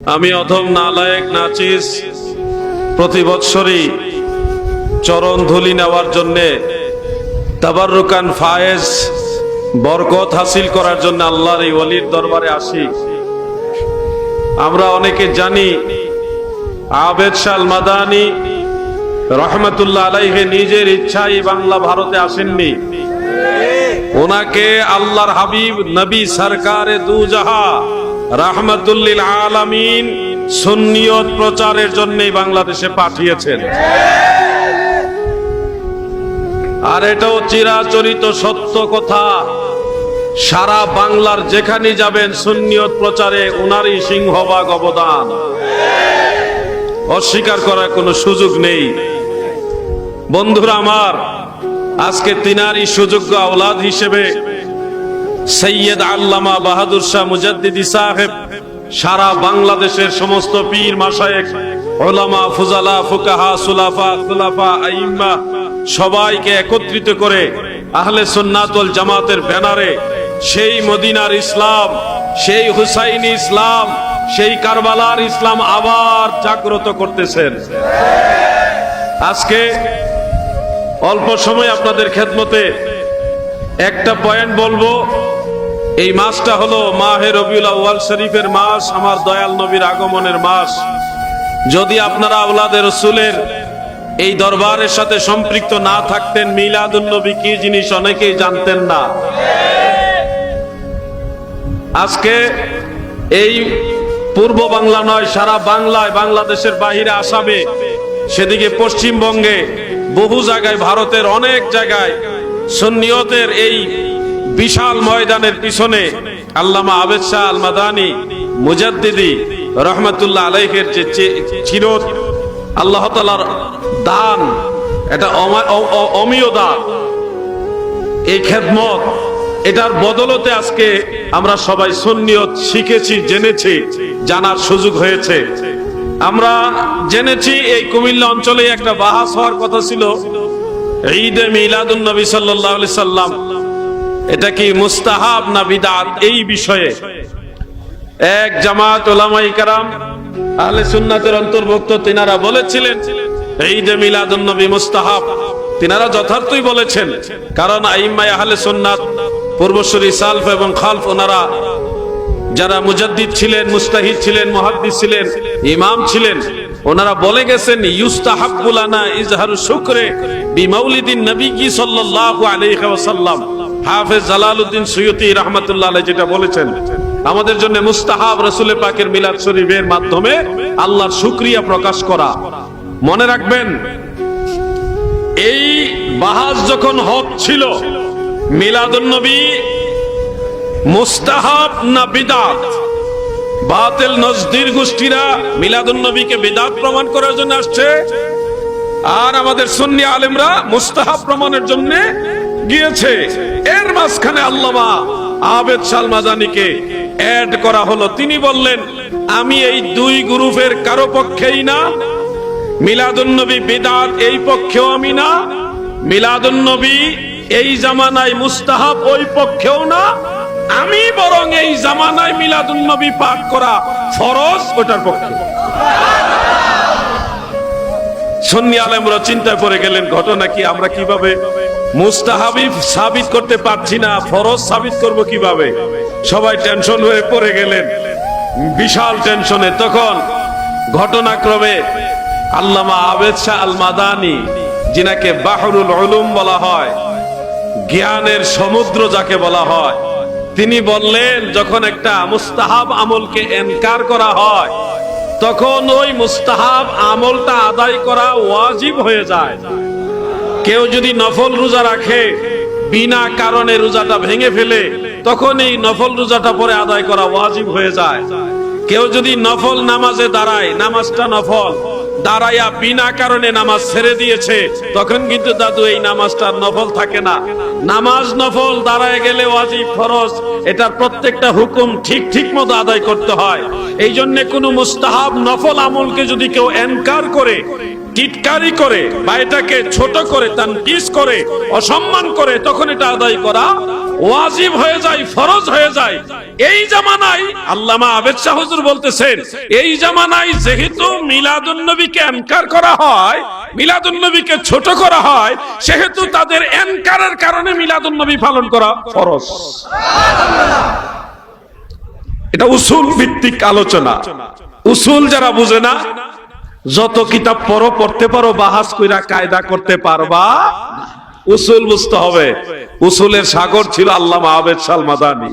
আমি অধম নালায়েক নাচিস প্রতি বৎসরই চরণ ধুলি নেওয়ার জন্যে তাবাররুকান ফায়েজ বরকত হাসিল করার জন্য আল্লাহর এই ওলির দরবারে আসি। আমরা অনেকে জানি, আবেদ শাল মাদানি রহমতুল্লাহ আলাইহে নিজের ইচ্ছাই বাংলা ভারতে আসেননি। ওনাকে আল্লাহর হাবিব, নবী, সরকারে দু জাহা রাহমাতুল্লিল আলামিন সুন্নিয়ত প্রচারের জন্যই বাংলাদেশে পাঠিয়েছেন। আর এটাও চিরাচরিত সত্য কথা। সারা বাংলার যেখানে যাবেন সুন্নিয়ত প্রচারে ওনারই সিংহভাগ অবদান। অস্বীকার করার কোনো সুযোগ নেই। বন্ধুরা আমার, আজকে তিনারই সুযোগ্য আওলাদ হিসেবে সৈয়দ আল্লামা বাহাদুর শাহ মুজাদ্দিদি সাহেব, সারা বাংলাদেশের সমস্ত পীর মাসায়েক ওলামা, ফুজালা, ফুকাহা, সুলাফা, খুলাফা, আইম্মা সবাইকে একত্রিত করে আহলে সুন্নাতুল জামাতের ব্যানারে সেই মদিনার ইসলাম, সেই হুসাইনি ইসলাম, সেই কারবালার ইসলাম আবার জাগ্রত করতেছেন। আজকে অল্প সময় আপনাদের খেদমতে একটা পয়েন্ট বলব। এই মাসটা হলো মাহে রবিউল আউয়াল শরীফের মাস, আমার দয়াল নবীর আগমনের মাস। যদি আপনারা আওলাদের রসুলের এই দরবারের সাথে সম্পৃক্ত না থাকতেন, মিলাদুন নবী কি জিনিস অনেকেই জানতেন না। আজকে এই পূর্ব বাংলা নয়, সারা বাংলায় বাংলাদেশের বাহিরে, আসামে, সেদিকে পশ্চিমবঙ্গে, বহু জায়গায়, ভারতের অনেক জায়গায়, সুন্নিয়তের এই বিশাল ময়দানের পিছনে আল্লামা আবেদ শাহ আল মাদানি মুজাদ্দিদি রহমতুল্লাহ আলাইহের যে চির আল্লাহ তালার দান, এটা অমীয় দান, এই খেদমত, এটার বদলতে আজকে আমরা সবাই সুন্নিয়ত শিখেছি, জেনেছি, জানার সুযোগ হয়েছে। আমরা জেনেছি এই কুমিল্লা অঞ্চলে একটা বাহাস হওয়ার কথা ছিল। ঈদে মিলাদুন নবী সাল্লাল্লাহু আলাইহি সাল্লাম এটা কি মুস্তাহাব না বিদআত এই বিষয়ে। এক জামাত ওলামাই কারাম, আহলে সুন্নাতের অন্তর্ভুক্ত, তিনারা বলেছিলেন, ঈদে মিলাদুন নবী মুস্তাহাব। তিনারা যথার্থই বলেছেন, কারণ আইম্মাই আহলে সুন্নাত, পূর্বসূরি সালফ এবং খালফ, ওনারা যারা মুজাদ্দিদ ছিলেন, মুস্তাহিদ ছিলেন, মুহাদ্দিস ছিলেন, ইমাম ছিলেন, ওনারা বলে গেছেন, ইউস্তাহাব্বুলানা ইজহারু শুকরে বিমাউলিদিন নবী কি সাল্লাল্লাহু আলাইহি ওয়াসাল্লাম। হাফেজ জালালউদ্দিন সুয়ুতি রাহমাতুল্লাহ আলাইহি যেটা বলেছেন, আমাদের জন্য মুস্তাহাব রাসূলের পাকের মিলাদ শরীফের মাধ্যমে আল্লাহর শুকরিয়া প্রকাশ করা। মনে রাখবেন, এই বাহাজ যখন হক ছিল মিলাদুন্নবী মুস্তাহাব না বিদাত? বাতিল নজদির গোষ্ঠীরা মিলাদুন্নবীকে বিদাত প্রমাণ করার জন্য আসছে। আর আমাদের সুন্নি আলেমরা মুস্তাহাব প্রমাণের জন্য গিয়েছে। এর মাঝখানে আল্লামা আবেদ সালমাদানিকে অ্যাড করা হলো। তিনি বললেন, আমি এই দুই গ্রুপের কারও পক্ষেই না। মিলাদুন্নবী বিদাত এই পক্ষেও আমি না। মিলাদুন্নবী এই জামানায় মুস্তাহাব ওই পক্ষেও না। আমি বরং এই জামানায় মিলাদুন্নবী পাঠ করা ফরজ ওটার পক্ষে। সন্নি আলেমরা চিন্তায় পড়ে গেলেন, ঘটনা কি? আমরা কীভাবে মুস্তাহাবি সাবিত করতে পারছি না, ফরজ সাবিত করব কীভাবে? সবাই টেনশন হয়ে পড়ে গেলেন। বিশাল টেনশনে তখন ঘটনাক্রমে আল্লামা আবেদ শাহ আল মাদানি যিনাকে বাহরুল উলুম বলা হয়, জ্ঞানের সমুদ্র যাকে বলা হয়, তিনি বললেন, যখন একটা মুস্তাহাব আমলকে এনকার করা হয়, তখন ওই মুস্তাহাব আমলটা আদায় করা ওয়াজিব হয়ে যায়। কেউ যদি নফল রোজা রাখে, বিনা কারণে রোজাটা ভেঙে ফেলে তখন এই নফল রোজাটা পরে আদায় করা ওয়াজিব হয়ে যায়। কেউ যদি নফল নামাজে দাঁড়ায়, নামাজটা নফল, দাঁড়াইয়া বিনা কারণে নামাজ ছেড়ে দিয়েছে, তখন কিন্তু দাদু এই নামাজটার নফল থাকে না। নামাজ নফল, দাঁড়ায় গেলে ওয়াজিব ফরজ, এটার প্রত্যেকটা হুকুম ঠিক ঠিক মতো আদায় করতে হয়। এই জন্য কোনো মুস্তাহাব নফল আমলকে যদি কেউ এনকার করে টিটকারি করে বা এটাকে ছোট করে, তানকিস করে, অসম্মান করে, তখন এটা আদায় করা ওয়াজিব হয়ে যায়, ফরজ হয়ে যায়। এই জামানায় আল্লামা আবেদ বলতেছেন, এই জামানায় যেহেতু করা হয় ছোট করা হয়, সেহেতু তাদের এনকারের কারণে মিলাদুন্নবী পালন করা ফরজ। এটা উসুল ভিত্তিক আলোচনা। উসুল যারা বুঝে না যত কিতাব পড়ো, পড়তে পারো, বাহাস কইরা কায়দা করতে পারবা উসুল বুঝতে হবে। উসুলের সাগর ছিল আল্লাহ আবেদ সালমাদানি।